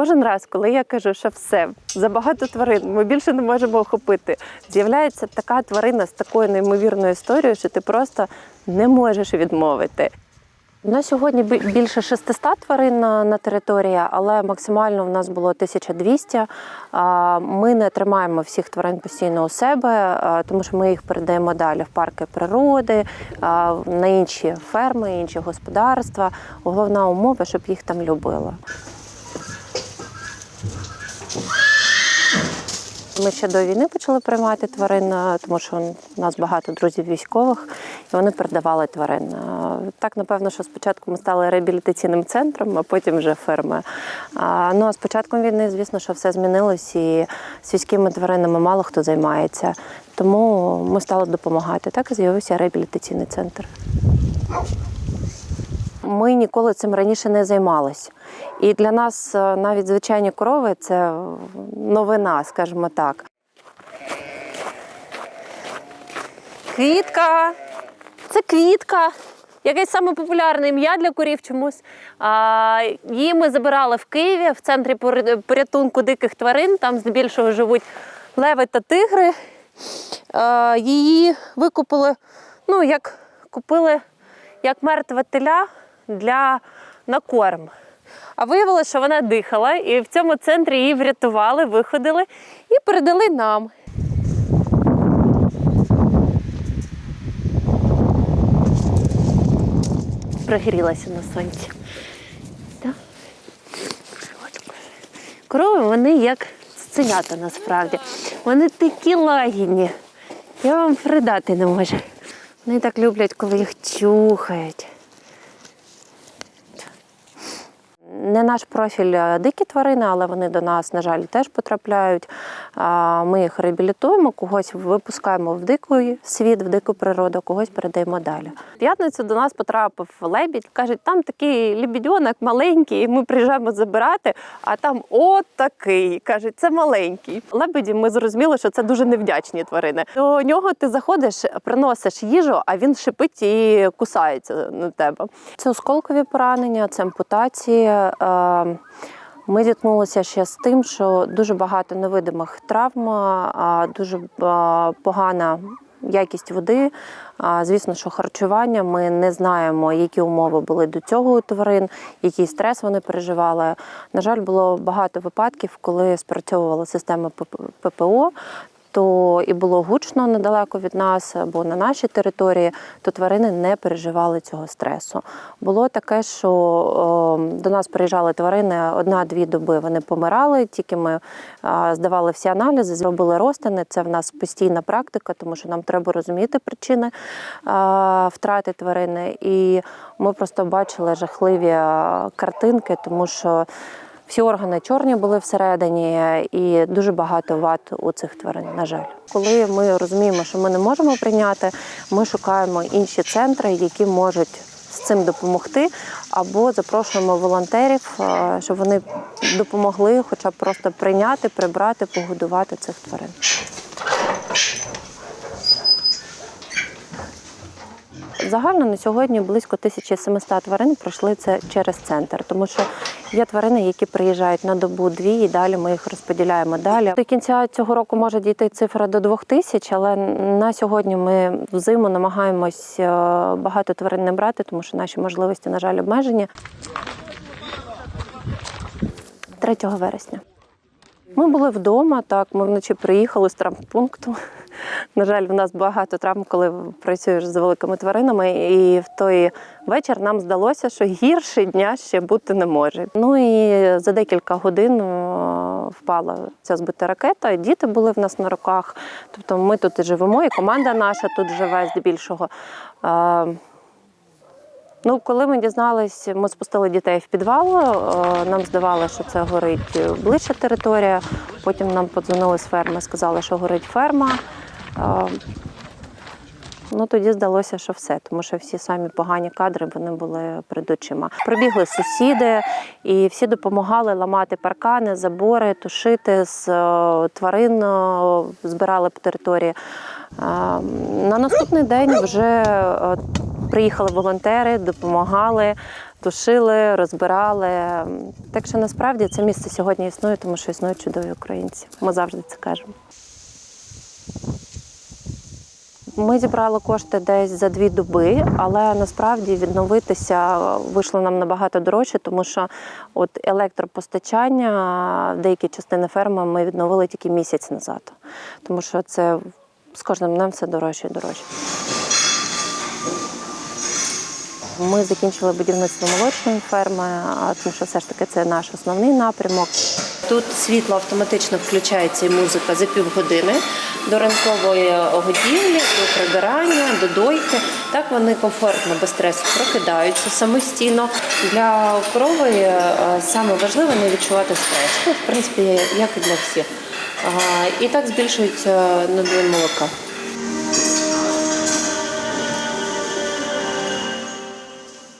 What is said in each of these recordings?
кожен раз, коли я кажу, що все, забагато тварин, ми більше не можемо охопити, з'являється така тварина з такою неймовірною історією, що ти просто не можеш відмовити. На сьогодні більше 600 тварин на, території, але максимально в нас було 1200. Ми не тримаємо всіх тварин постійно у себе, тому що ми їх передаємо далі в парки природи, на інші ферми, інші господарства. Головна умова, щоб їх там любили. Ми ще до війни почали приймати тварин, е, тому що у нас багато друзів військових, і вони передавали тварин. Е, Так, напевно, що спочатку ми стали реабілітаційним центром, а потім вже фермою. Ну а з початком війни, звісно, що все змінилось, і сільськими тваринами мало хто займається. Тому ми стали допомагати. Так і з'явився реабілітаційний центр. Ми ніколи цим раніше не займалися. І для нас е, навіть звичайні корови це новина, скажімо так. Квітка. Це квітка. Якесь саме популярне ім'я для корів чомусь. А, її ми забирали в Києві в центрі порятунку диких тварин. Там здебільшого живуть леви та тигри. А, її викупили, ну, як купили як мертве теля для на корм. А виявилося, що вона дихала, і в цьому центрі її врятували, виходили і передали нам. Прогрілася на сонці. Корови вони як цуценята насправді. Вони такі лагідні. Я вам передати не можу. Вони так люблять, коли їх чухають. Не наш профіль дикі тварини, але вони до нас, на жаль, теж потрапляють. Ми їх реабілітуємо, когось випускаємо в дикий світ, в дику природу, когось передаємо далі. В П'ятницю до нас потрапив лебідь. Кажуть, там такий лебідьонок маленький, ми приїжджаємо забирати, а там от такий. Кажуть, це маленький. Лебеді ми зрозуміли, що це дуже невдячні тварини. До нього ти заходиш, приносиш їжу, а він шипить і кусається на тебе. Це осколкові поранення, це ампутації. Е, Ми зіткнулися ще з тим, що дуже багато невидимих травм, дуже е, погана якість води. Звісно, що харчування ми не знаємо, які умови були до цього у тварин, який стрес вони переживали. На жаль, було багато випадків, коли спрацьовувала система ПП- ППО. То і було гучно недалеко від нас або на нашій території, то тварини не переживали цього стресу. Було таке, що до нас приїжджали тварини одна-дві доби. Вони помирали. Тільки ми здавали всі аналізи, зробили розтини. Це в нас постійна практика, тому що нам треба розуміти причини втрати тварини. І ми просто бачили жахливі картинки, тому що. Всі органи чорні були всередині, і дуже багато ват у цих тварин. На жаль, коли ми розуміємо, що ми не можемо прийняти, ми шукаємо інші центри, які можуть з цим допомогти, або запрошуємо волонтерів, е, щоб вони допомогли, хоча б просто прийняти, прибрати, погодувати цих тварин. Загально на сьогодні близько 1700 тварин пройшли це через центр, тому що є тварини, які приїжджають на добу дві, і далі ми їх розподіляємо далі. До кінця цього року може дійти цифра до 2000, але на сьогодні ми взиму намагаємось е, багато тварин не брати, тому що наші можливості, на жаль, обмежені. 3 вересня. Ми були вдома, так, ми вночі приїхали з травмпункту. На жаль, в нас багато травм, коли працюєш з великими тваринами, і в той вечір нам здалося, що гірше дня ще бути не може. Ну і за декілька годин впала ця збита ракета. Діти були в нас на руках. Тобто ми тут і живемо, і команда наша тут живе здебільшого. Ну, коли ми дізнались, ми спустили дітей в підвал. Нам здавалося, що це горить ближча територія. Потім нам подзвонили з ферми, сказали, що горить ферма. Ну тоді здалося, що все, тому що всі самі погані кадри вони були перед очима. Прибігли сусіди, і всі допомагали ламати паркани, забори, тушити з е, тварин, е, збирали по території. На наступний день вже е, приїхали волонтери, допомагали. тушили, розбирали. Так що насправді це місце сьогодні існує, тому що існують чудові українці. Ми завжди це кажемо. Ми зібрали кошти десь за дві доби, але насправді відновитися вийшло нам набагато дорожче, тому що от електропостачання деякі частини ферми ми відновили тільки місяць назад, тому що це з кожним днем все дорожче і дорожче. Ми закінчили будівництво молочної ферми, тому що все ж таки це наш основний напрямок. Тут світло автоматично включається і музика за півгодини до ранкової годівлі, до прибирання, до дойки. Так вони комфортно, без стресу прокидаються самостійно. Для корови е, саме важливо не відчувати стрес. В принципі, як і для всіх. І так збільшується надої молока.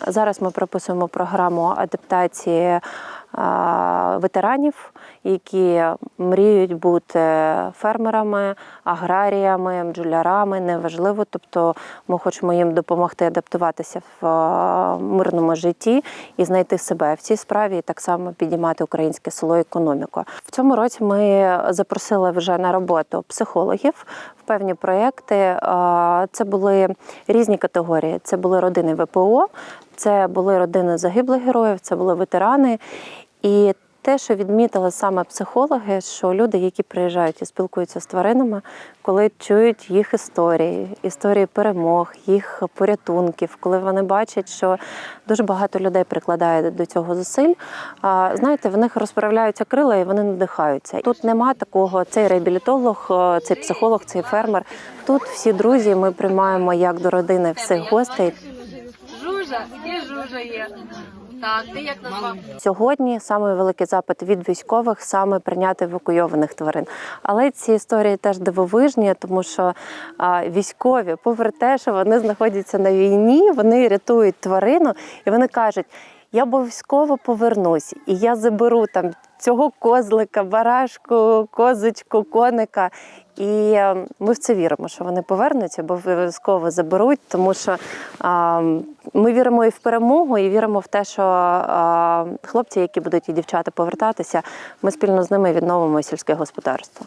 Зараз ми прописуємо програму адаптації а, ветеранів, які мріють бути фермерами, аграріями, бджолярами, неважливо. Тобто ми хочемо їм допомогти адаптуватися в мирному житті і знайти себе в цій справі, і так само підіймати українське село економіку. В цьому році ми запросили вже на роботу психологів певні проекти. Це були різні категорії. Це були родини ВПО, це були родини загиблих героїв, це були ветерани. І те, що відмітили саме психологи, що люди, які приїжджають і спілкуються з тваринами, коли чують їх історії, історії перемог, їх порятунків, коли вони бачать, що дуже багато людей прикладає до цього зусиль. Знаєте, в них розправляються крила і вони надихаються. Тут нема такого, цей реабілітолог, е, цей психолог, цей фермер. Тут всі друзі, ми приймаємо як до родини всіх гостей. Жужа, де жужа є? Так, ти як назвав? Сьогодні саме великий запит від військових саме прийняти евакуйованих тварин. Але ці історії теж дивовижні, тому що а, військові, попри те, що вони знаходяться на війні, вони рятують тварину і вони кажуть. Я обов'язково повернусь, і я заберу там цього козлика, барашку, козочку, коника. І е, ми в це віримо, що вони повернуться, бо обов'язково заберуть, тому що а, ми віримо і в перемогу, і віримо в те, що а, хлопці, які будуть і дівчата повертатися, ми спільно з ними відновимо сільське господарство.